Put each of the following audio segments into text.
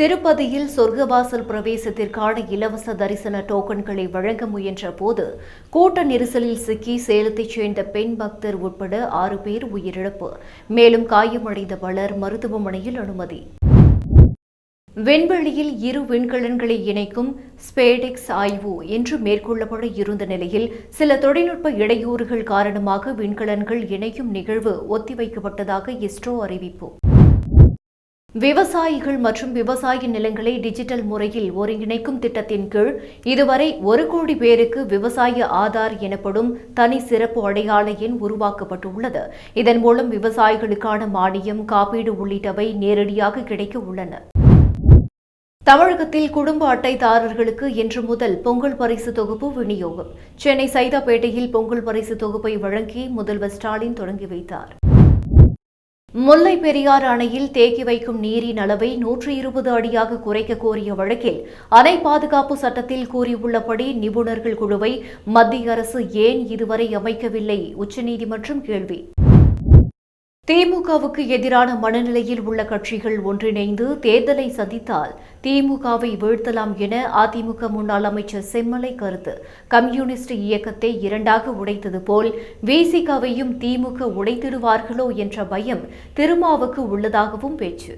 திருப்பதியில் சொர்க்கவாசல் பிரவேசத்திற்கான இலவச தரிசன டோக்கன்களை வழங்க முயன்ற போது கூட்ட நெரிசலில் சிக்கி சேலத்தைச் சேர்ந்த பெண் பக்தர் உட்பட ஆறு பேர் உயிரிழப்பு. மேலும் காயமடைந்த பலர் மருத்துவமனையில் அனுமதி. விண்வெளியில் இரு விண்கலன்களை இணைக்கும் ஸ்பேடெக்ஸ் ஆய்வு என்று மேற்கொள்ளப்பட இருந்த நிலையில் சில தொழில்நுட்ப இடையூறுகள் காரணமாக விண்கலன்கள் இணையும் நிகழ்வு ஒத்திவைக்கப்பட்டதாக இஸ்ரோ அறிவிப்பு. விவசாயிகள் மற்றும் விவசாய நிலங்களை டிஜிட்டல் முறையில் ஒருங்கிணைக்கும் திட்டத்தின் கீழ் இதுவரை ஒரு கோடி பேருக்கு விவசாய ஆதார் எனப்படும் தனி சிறப்பு அடையாள எண் உருவாக்கப்பட்டுள்ளது. இதன் மூலம் விவசாயிகளுக்கான மானியம் காப்பீடு உள்ளிட்டவை நேரடியாக கிடைக்க உள்ளன. தமிழகத்தில் குடும்ப அட்டைதாரர்களுக்கு இன்று முதல் பொங்கல் பரிசு தொகுப்பு விநியோகம். சென்னை சைதாப்பேட்டையில் பொங்கல் பரிசு தொகுப்பை வழங்கி முதல்வர் ஸ்டாலின் தொடங்கி வைத்தார். முல்லை பெரியாறு அணையில் தேக்கி வைக்கும் நீரின் அளவை நூற்றி இருபது அடியாக குறைக்க கோரிய வழக்கில் அணை பாதுகாப்பு சட்டத்தில் கூறியுள்ளபடி நிபுணர்கள் குழுவை மத்திய அரசு ஏன் இதுவரை அமைக்கவில்லை? உச்சநீதிமன்றம் கேள்வி. திமுகவுக்கு எதிரான மனநிலையில் உள்ள கட்சிகள் ஒன்றிணைந்து தேர்தலை சந்தித்தால் திமுகவை வீழ்த்தலாம் என அதிமுக முன்னாள் அமைச்சர் செம்மலை கருத்து. கம்யூனிஸ்ட் இயக்கத்தை இரண்டாக உடைத்தது போல் விசிகவையும் திமுக உடைத்திடுவார்களோ என்ற பயம் திருமாவுக்கு உள்ளதாகவும் பேச்சு.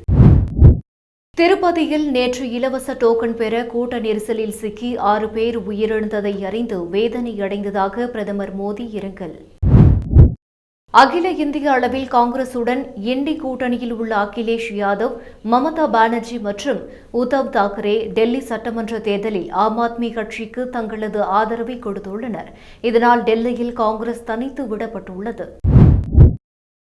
திருப்பதியில் நேற்று இலவச டோக்கன் பெற கூட்ட நெரிசலில் சிக்கி ஆறு பேர் உயிரிழந்ததை அறிந்து வேதனை அடைந்ததாக பிரதமர் மோடி இரங்கல். அகில இந்திய அளவில் காங்கிரசுடன் எண்டி கூட்டணியில் உள்ள அகிலேஷ் யாதவ் மமதா பானர்ஜி மற்றும் உத்தவ் தாக்கரே டெல்லி சட்டமன்ற தேர்தலில் ஆம் ஆத்மி கட்சிக்கு தங்களது ஆதரவை கொடுத்துள்ளனர். இதனால் டெல்லியில் காங்கிரஸ் தனித்து விடப்பட்டுள்ளது.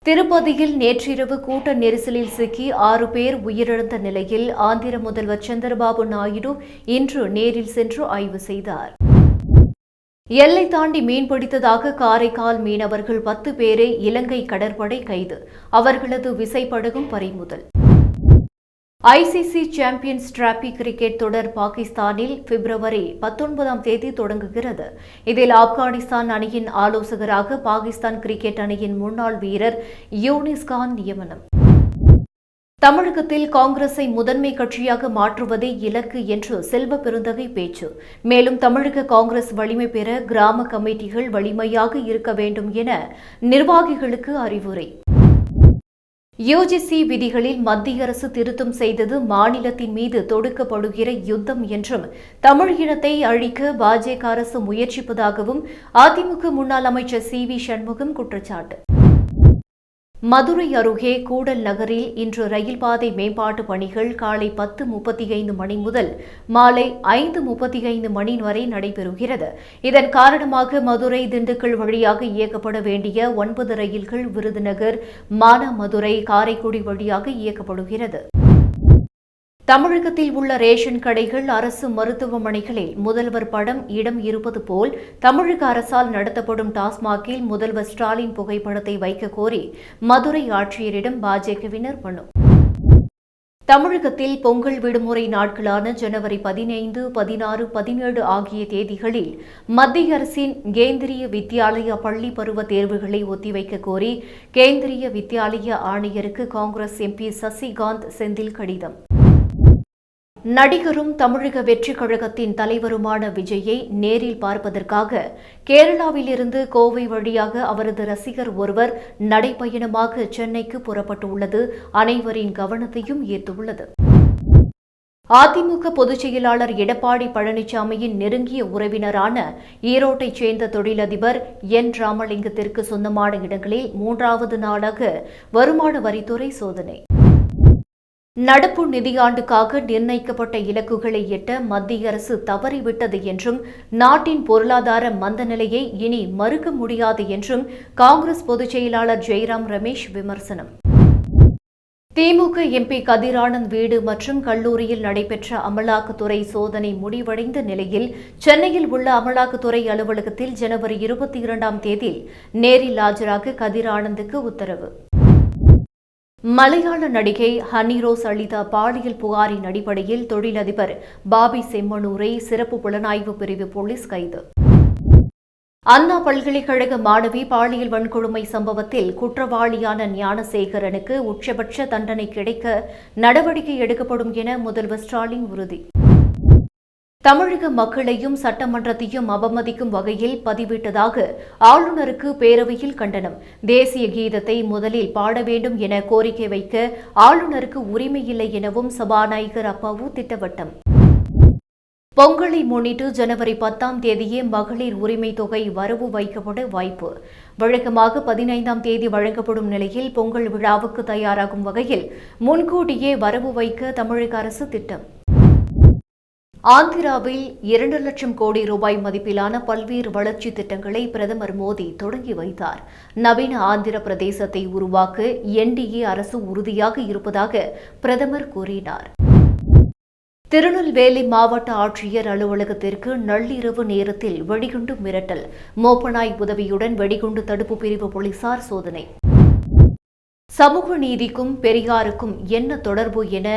திருப்பதியில் நேற்றிரவு கூட்ட நெரிசலில் சிக்கி ஆறு பேர் உயிரிழந்த நிலையில் ஆந்திர முதல்வர் சந்திரபாபு நாயுடு இன்று நேரில் சென்று ஆய்வு செய்தார். எல்லை தாண்டி மீன்பிடித்ததாக காரைக்கால் மீனவர்கள் பத்து பேரை இலங்கை கடற்படை கைது. அவர்களது விசைப்படகும் பறிமுதல். ஐசிசி சாம்பியன்ஸ் டிராபி கிரிக்கெட் தொடர் பாகிஸ்தானில் பிப்ரவரி பத்தொன்பதாம் தேதி தொடங்குகிறது. இதில் ஆப்கானிஸ்தான் அணியின் ஆலோசகராக பாகிஸ்தான் கிரிக்கெட் அணியின் முன்னாள் வீரர் யூனிஸ் கான் நியமனம். தமிழகத்தில் காங்கிரஸை முதன்மை கட்சியாக மாற்றுவதே இலக்கு என்று செல்வ பெருந்தகை பேச்சு. மேலும் தமிழக காங்கிரஸ் வலிமை பெற கிராம கமிட்டிகள் வலிமையாக இருக்க வேண்டும் என நிர்வாகிகளுக்கு அறிவுரை. யுஜிசி விதிகளில் மத்திய அரசு திருத்தம் செய்தது மாநிலத்தின் மீது தொடுக்கப்படுகிற யுத்தம் என்றும் தமிழ் இனத்தை அழிக்க பாஜக அரசு முயற்சிப்பதாகவும் அதிமுக முன்னாள் அமைச்சர் சி வி சண்முகம் குற்றச்சாட்டு. மதுரை அருகே கூடல் நகரில் இன்று ரயில் பாதை மேம்பாட்டு பணிகள் காலை பத்து முப்பத்தி ஐந்து மணி முதல் மாலை ஐந்து முப்பத்தி ஐந்து மணி வரை நடைபெறுகிறது. இதன் காரணமாக மதுரை திண்டுக்கல் வழியாக இயக்கப்பட வேண்டிய ஒன்பது ரயில்கள் விருதுநகர் மானாமதுரை காரைக்குடி வழியாக இயக்கப்படுகிறது. தமிழகத்தில் உள்ள ரேஷன் கடைகள் அரசு மருத்துவமனைகளில் முதல்வர் படம் இடம் இருப்பது போல் தமிழக அரசால் நடத்தப்படும் டாஸ்மாகில் முதல்வர் ஸ்டாலின் புகைப்படத்தை வைக்க கோரி மதுரை ஆட்சியரிடம் பாஜகவினர் மனு. தமிழகத்தில் பொங்கல் விடுமுறை நாட்களான ஜனவரி பதினைந்து பதினாறு பதினேழு ஆகிய தேதிகளில் மத்திய அரசின் கேந்திரிய வித்யாலயா பள்ளி பருவ தேர்வுகளை ஒத்திவைக்க கோரி கேந்திரிய வித்யாலய ஆணையருக்கு காங்கிரஸ் எம்பி சசிகாந்த் செந்தில் கடிதம். நடிகரும் தமிழக வெற்றிக் கழகத்தின் தலைவருமான விஜயை நேரில் பார்ப்பதற்காக கேரளாவிலிருந்து கோவை வழியாக அவரது ரசிகர் ஒருவர் நடைப்பயணமாக சென்னைக்கு புறப்பட்டுள்ளது. அனைவரின் கவனத்தையும் ஈர்த்துள்ளது. அதிமுக பொதுச் செயலாளர் எடப்பாடி பழனிசாமியின் நெருங்கிய உறவினரான ஈரோட்டைச் சேர்ந்த தொழிலதிபர் என் ராமலிங்கத்திற்கு சொந்தமான இடங்களில் மூன்றாவது நாளாக வருமான வரித்துறை சோதனை. நடப்பு நிதியாண்டுக்காக நிர்ணயிக்கப்பட்ட இலக்குகளை எட்ட மத்திய அரசு தவறிவிட்டது என்றும் நாட்டின் பொருளாதார மந்த நிலையை இனி மறுக்க முடியாது என்றும் காங்கிரஸ் பொதுச் செயலாளர் ஜெய்ராம் ரமேஷ் விமர்சனம். திமுக எம்பி கதிரானந்த் வீடு மற்றும் கல்லூரியில் நடைபெற்ற அமலாக்கத்துறை சோதனை முடிவடைந்த நிலையில் சென்னையில் உள்ள அமலாக்கத்துறை அலுவலகத்தில் ஜனவரி இருபத்தி இரண்டாம் தேதி நேரில் ஆஜராக கதிரானந்துக்கு உத்தரவு. மலையாள நடிகை ஹனிரோஸ் அளித்த பாலியல் புகாரின் அடிப்படையில் தொழிலதிபர் பாபி செம்மனூரை சிறப்பு புலனாய்வு பிரிவு போலீஸ் கைது. அண்ணா பல்கலைக்கழக மாணவி பாலியல் வன்கொடுமை சம்பவத்தில் குற்றவாளியான ஞானசேகரனுக்கு உச்சபட்ச தண்டனை கிடைக்க நடவடிக்கை எடுக்கப்படும் என முதல்வர் ஸ்டாலின் உறுதி. தமிழக மக்களையும் சட்டமன்றத்தையும் அவமதிக்கும் வகையில் பதிவிட்டதாக ஆளுநருக்கு பேரவையில் கண்டனம். தேசிய கீதத்தை முதலில் பாட வேண்டும் என கோரிக்கை வைக்க ஆளுநருக்கு உரிமையில்லை எனவும் சபாநாயகர் அப்பாவு திட்டவட்டம். பொங்கலை முன்னிட்டு ஜனவரி பத்தாம் தேதியே மகளிர் உரிமை தொகை வரவு வைக்கப்பட வாய்ப்பு. வழக்கமாக பதினைந்தாம் தேதி வழங்கப்படும் நிலையில் பொங்கல் விழாவுக்கு தயாராகும் வகையில் முன்கூட்டியே வரவு வைக்க தமிழக அரசு திட்டம். ஆந்திராவில் இரண்டு லட்சம் கோடி ரூபாய் மதிப்பிலான பல்வேறு வளர்ச்சி திட்டங்களை பிரதமர் மோடி தொடங்கி வைத்தார். நவீன ஆந்திர பிரதேசத்தை உருவாக்க என்டிஏ அரசு உறுதியாக இருப்பதாக பிரதமர் கூறினார். திருநெல்வேலி மாவட்ட ஆட்சியர் அலுவலகத்திற்கு நள்ளிரவு நேரத்தில் வெடிகுண்டு மிரட்டல். மோப்பனாய் உதவியுடன் வெடிகுண்டு தடுப்பு பிரிவு போலீசார் சோதனை. சமூக நீதிக்கும் பெரியாருக்கும் என்ன தொடர்பு என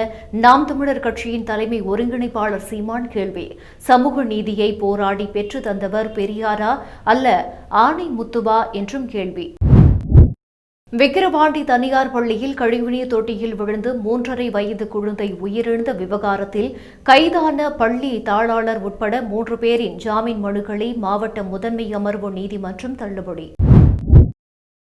நாம் தமிழர் கட்சியின் தலைமை ஒருங்கிணைப்பாளர் சீமான் கேள்வி. சமூக நீதியை போராடி பெற்று தந்தவர் பெரியாரா அல்ல ஆணை முத்துவா என்றும் கேள்வி. விக்கிரவாண்டி தனியார் பள்ளியில் கழிவுநீர் தொட்டியில் விழுந்து மூன்றரை வயது குழந்தை உயிரிழந்த விவகாரத்தில் கைதான பள்ளி தாளாளர் உட்பட மூன்று பேரின் ஜாமீன் மனுக்களை மாவட்ட முதன்மை அமர்வு நீதிமன்றம் தள்ளுபடி.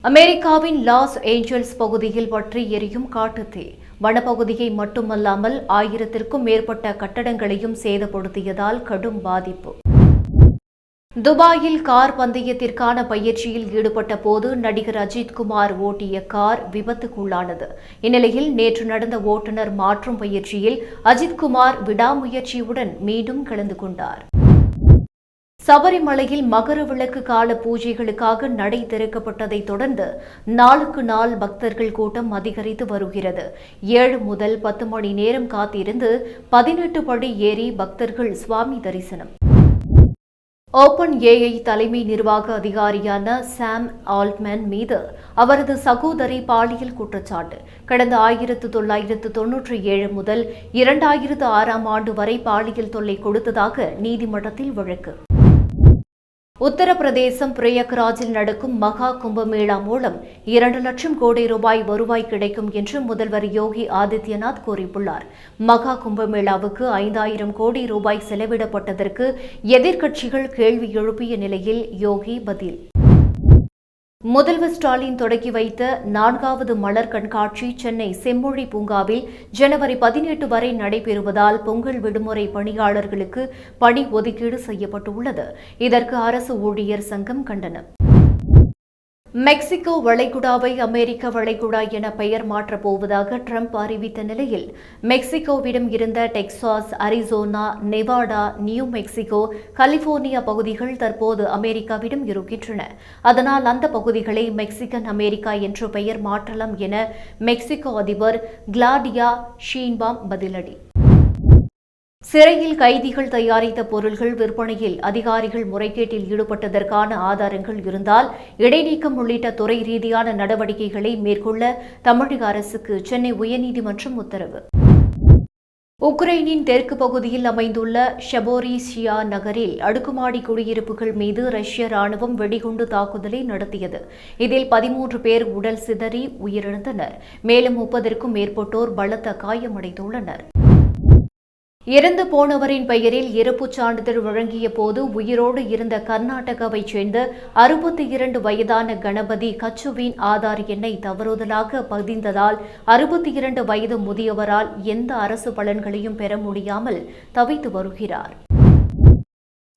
அமெரிக்காவின் லாஸ் ஏஞ்சல்ஸ் பகுதியில் பற்றி எரியும் காட்டுத்தீ. வனப்பகுதியை மட்டுமல்லாமல் ஆயிரத்திற்கும் மேற்பட்ட கட்டடங்களையும் சேதப்படுத்தியதால் கடும் பாதிப்பு. துபாயில் கார் பந்தயத்திற்கான பயிற்சியில் ஈடுபட்ட போது நடிகர் அஜித்குமார் ஓட்டிய கார் விபத்துக்குள்ளானது. இந்நிலையில் நேற்று நடந்த ஓட்டுநர் மாற்றும் பயிற்சியில் அஜித்குமார் விடாமுயற்சியுடன் மீண்டும் கலந்து கொண்டார். சபரிமலையில் மகர விளக்கு கால பூஜைகளுக்காக நடை திறக்கப்பட்டதை தொடர்ந்து நாளுக்கு நாள் பக்தர்கள் கூட்டம் அதிகரித்து வருகிறது. ஏழு முதல் பத்து மணி நேரம் காத்திருந்து பதினெட்டு படி ஏறி பக்தர்கள் சுவாமி தரிசனம். ஓபன் ஏஐ தலைமை நிர்வாக அதிகாரியான சாம் ஆல்ட்மேன் மீது அவரது சகோதரி பாலியல் குற்றச்சாட்டு. கடந்த ஆயிரத்து தொள்ளாயிரத்து தொன்னூற்றி ஏழு முதல் இரண்டாயிரத்து ஆறாம் ஆண்டு வரை பாலியல் தொல்லை கொடுத்ததாக நீதிமன்றத்தில் வழக்கு. உத்தரப்பிரதேசம் பிரயக்ராஜில் நடக்கும் மகா கும்பமேளா மூலம் இரண்டு லட்சம் கோடி ரூபாய் வருவாய் கிடைக்கும் என்று முதல்வர் யோகி ஆதித்யநாத் கூறியுள்ளார். மகா கும்பமேளாவுக்கு ஐந்தாயிரம் கோடி ரூபாய் செலவிடப்பட்டதற்கு எதிர்க்கட்சிகள் கேள்வி எழுப்பிய நிலையில் யோகி பதில். முதல்வர் ஸ்டாலின் தொடங்கி வைத்த நான்காவது மலர் கண்காட்சி சென்னை செம்மொழி பூங்காவில் ஜனவரி பதினெட்டு வரை நடைபெறுவதால் பொங்கல் விடுமுறை பணியாளர்களுக்கு பணி ஒதுக்கீடு செய்யப்பட்டுள்ளது. இதற்கு அரசு ஊழியர் சங்கம் கண்டனம். மெக்சிகோ வளைகுடாவை அமெரிக்க வளைகுடா என பெயர் மாற்றப் போவதாக ட்ரம்ப் அறிவித்த நிலையில் மெக்சிகோவிடம் இருந்த Texas Arizona Nevada New Mexico California பகுதிகள் தற்போது அமெரிக்காவிடம் இருக்கின்றன. அதனால் அந்த பகுதிகளை மெக்சிகன் அமெரிக்கா என்று பெயர் மாற்றலாம் என மெக்சிகோ அதிபர் கிளாடியா ஷீன்பாம் பதிலடி. சிறையில் கைதிகள் தயாரித்த பொருள்கள் விற்பனையில் அதிகாரிகள் முறைகேட்டில் ஈடுபட்டதற்கான ஆதாரங்கள் இருந்தால் இடைநீக்கம் உள்ளிட்ட துறை ரீதியான நடவடிக்கைகளை மேற்கொள்ள தமிழக அரசுக்கு சென்னை உயர்நீதிமன்றம் உத்தரவு. உக்ரைனின் தெற்கு பகுதியில் அமைந்துள்ள ஷெபோரிசியா நகரில் அடுக்குமாடி குடியிருப்புகள் மீது ரஷ்ய ராணுவம் வெடிகுண்டு தாக்குதலை நடத்தியது. இதில் பதிமூன்று பேர் உடல் சிதறி உயிரிழந்தனர். மேலும் முப்பதற்கும் மேற்பட்டோர் பலத்த காயமடைந்துள்ளனர். இறந்து போனவரின் பெயரில் இறப்புச் சான்றிதழ் வழங்கிய போது உயிரோடு இருந்த கர்நாடகாவைச் சேர்ந்த அறுபத்தி இரண்டு வயதான கணபதி கச்சுவின் ஆதார் எண்ணை தவறுதலாக பதிந்ததால் அறுபத்தி இரண்டு வயது முதியவரால் எந்த அரசு பலன்களையும் பெற முடியாமல் தவித்து வருகிறார்.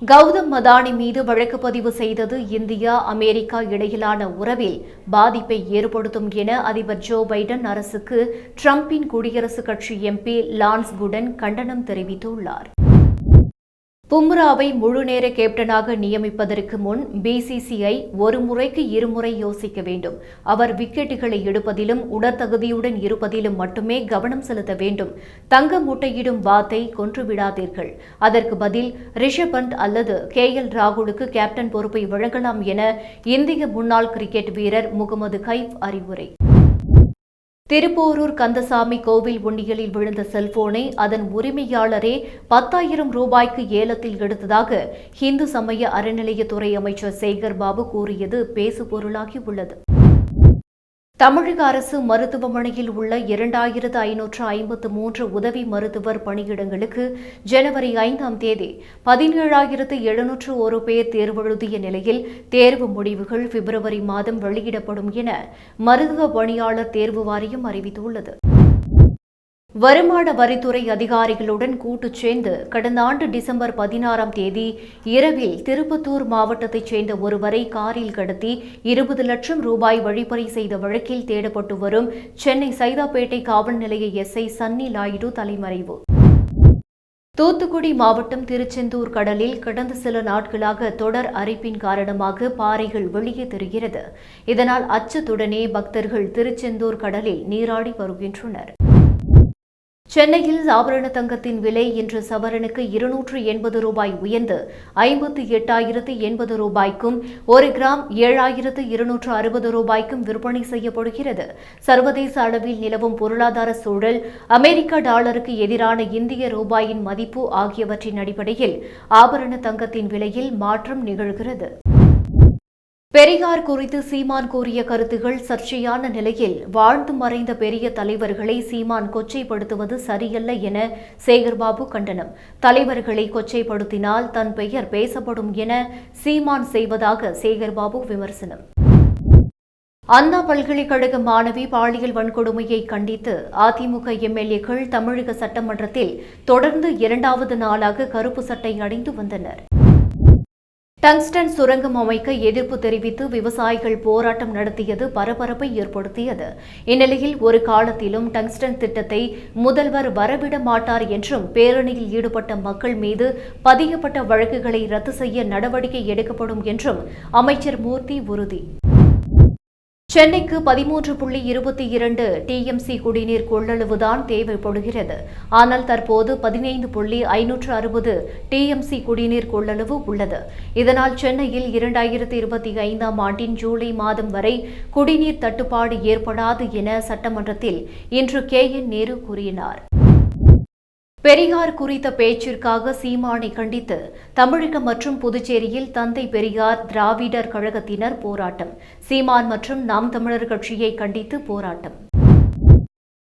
கௌதம் மதானி மீது வழக்கு பதிவு செய்தது இந்தியா அமெரிக்கா இடையிலான உறவில் பாதிப்பை ஏற்படுத்தும் என அதிபர் ஜோ பைடன் அரசுக்கு டிரம்பின் குடியரசுக் கட்சி எம்பி லான்ஸ் குடன் கண்டனம் தெரிவித்துள்ளார். பும்ராவை முழுநேர கேப்டனாக நியமிப்பதற்கு முன் பிசிசிஐ ஒரு முறைக்கு இருமுறை யோசிக்க வேண்டும். அவர் விக்கெட்டுகளை எடுப்பதிலும் உடற்தகுதியுடன் இருப்பதிலும் மட்டுமே கவனம் செலுத்த வேண்டும். தங்க முட்டையிடும் வாத்தை கொன்றுவிடாதீர்கள் அதற்கு பதில் ரிஷப் பண்ட் அல்லது கே எல் ராகுலுக்கு கேப்டன் பொறுப்பை வழங்கலாம் என இந்திய முன்னாள் கிரிக்கெட் வீரர் முகமது கைஃப் அறிவுரை. திருப்போரூர் கந்தசாமி கோவில் உண்டியலில் விழுந்த செல்போனை அதன் உரிமையாளரே பத்தாயிரம் ரூபாய்க்கு ஏலத்தில் எடுத்ததாக இந்து சமய அறநிலையத்துறை அமைச்சர் சேகர் பாபு கூறியது பேசுபொருளாகி உள்ளது தமிழக அரசு மருத்துவமனையில் உள்ள இரண்டாயிரத்து ஐநூற்று ஐம்பத்து மூன்று உதவி மருத்துவர் பணியிடங்களுக்கு ஜனவரி ஐந்தாம் தேதி பதினேழாயிரத்து எழுநூற்று ஒரு பேர் தேர்வெழுதிய நிலையில் தேர்வு முடிவுகள் பிப்ரவரி மாதம் வெளியிடப்படும் என மருத்துவ பணியாளர் தேர்வு வாரியம் அறிவித்துள்ளது. வருமான வரித்துறை அதிகாரிகளுடன் கூட்டுச் சேர்ந்து கடந்த ஆண்டு டிசம்பர் பதினாறாம் தேதி இரவில் திருப்பத்தூர் மாவட்டத்தைச் சேர்ந்த ஒருவரை காரில் கடத்தி இருபது லட்சம் ரூபாய் வழிப்பறி செய்த வழக்கில் தேடப்பட்டு வரும் சென்னை சைதாப்பேட்டை காவல் நிலைய எஸ்ஐ சன்னி லாயுடு தலைமறைவு. தூத்துக்குடி மாவட்டம் திருச்செந்தூர் கடலில் கடந்த சில நாட்களாக தொடர் அரிப்பின் காரணமாக பாறைகள் வெளியே தெரிகிறது. இதனால் அச்சத்துடனே பக்தர்கள் திருச்செந்தூர் கடலில் நீராடி வருகின்றனர். சென்னையில் ஆபரண தங்கத்தின் விலை இன்று சவரனுக்கு இருநூற்று எண்பது ரூபாய் உயர்ந்து ஐம்பத்து எட்டாயிரத்து எண்பது ரூபாய்க்கும் ஒரு கிராம் ஏழாயிரத்து இருநூற்று அறுபது ரூபாய்க்கும் விற்பனை செய்யப்படுகிறது. சர்வதேச அளவில் நிலவும் பொருளாதார சூழல் அமெரிக்க டாலருக்கு எதிரான இந்திய ரூபாயின் மதிப்பு ஆகியவற்றின் அடிப்படையில் ஆபரண தங்கத்தின் விலையில் மாற்றம் நிகழ்கிறது. பெரியார் குறித்து சீமான் கூறிய கருத்துகள் சர்ச்சையான நிலையில் வாழ்ந்து மறைந்த பெரிய தலைவர்களை சீமான் கொச்சைப்படுத்துவது சரியல்ல என சேகர்பாபு கண்டனம். தலைவர்களை கொச்சைப்படுத்தினால் தன் பெயர் பேசப்படும் என சீமான் செய்வதாக சேகர்பாபு விமர்சனம். அண்ணா பல்கலைக்கழக மாணவி பாலியல் வன்கொடுமையை கண்டித்து அதிமுக எம்எல்ஏக்கள் தமிழக சட்டமன்றத்தில் தொடர்ந்து இரண்டாவது நாளாக கருப்பு சட்டை அணிந்து வந்தனர். டங்ஸ்டன் சுரங்கம் அமைக்க எதிர்ப்பு தெரிவித்து விவசாயிகள் போராட்டம் நடத்தியது பரபரப்பை ஏற்படுத்தியது. இந்நிலையில் ஒரு காலத்திலும் டங்ஸ்டன் திட்டத்தை முதல்வர் வரவிட மாட்டார் என்றும் பேரணியில் ஈடுபட்ட மக்கள் மீது பதியப்பட்ட வழக்குகளை ரத்து செய்ய நடவடிக்கை எடுக்கப்படும் என்றும் அமைச்சர் மூர்த்தி உறுதி. சென்னைக்கு பதிமூன்று புள்ளி இருபத்தி இரண்டு டிஎம்சி குடிநீர் கொள்ளளவுதான் தேவைப்படுகிறது. ஆனால் தற்போது பதினைந்து புள்ளி ஐநூற்று அறுபது டிஎம்சி குடிநீர் கொள்ளளவு உள்ளது. இதனால் சென்னையில் இரண்டாயிரத்தி இருபத்தி ஐந்தாம் ஆண்டின் ஜூலை மாதம் வரை குடிநீர் தட்டுப்பாடு ஏற்படாது என சட்டமன்றத்தில் இன்று கே என் நேரு கூறினார். பெரியார் குறித்த பேச்சிற்காக சீமானை கண்டித்து தமிழகம் மற்றும் புதுச்சேரியில் தந்தை பெரியார் திராவிடர் கழகத்தினர் போராட்டம். சீமான் மற்றும் நாம் தமிழர் கட்சியை கண்டித்து போராட்டம்.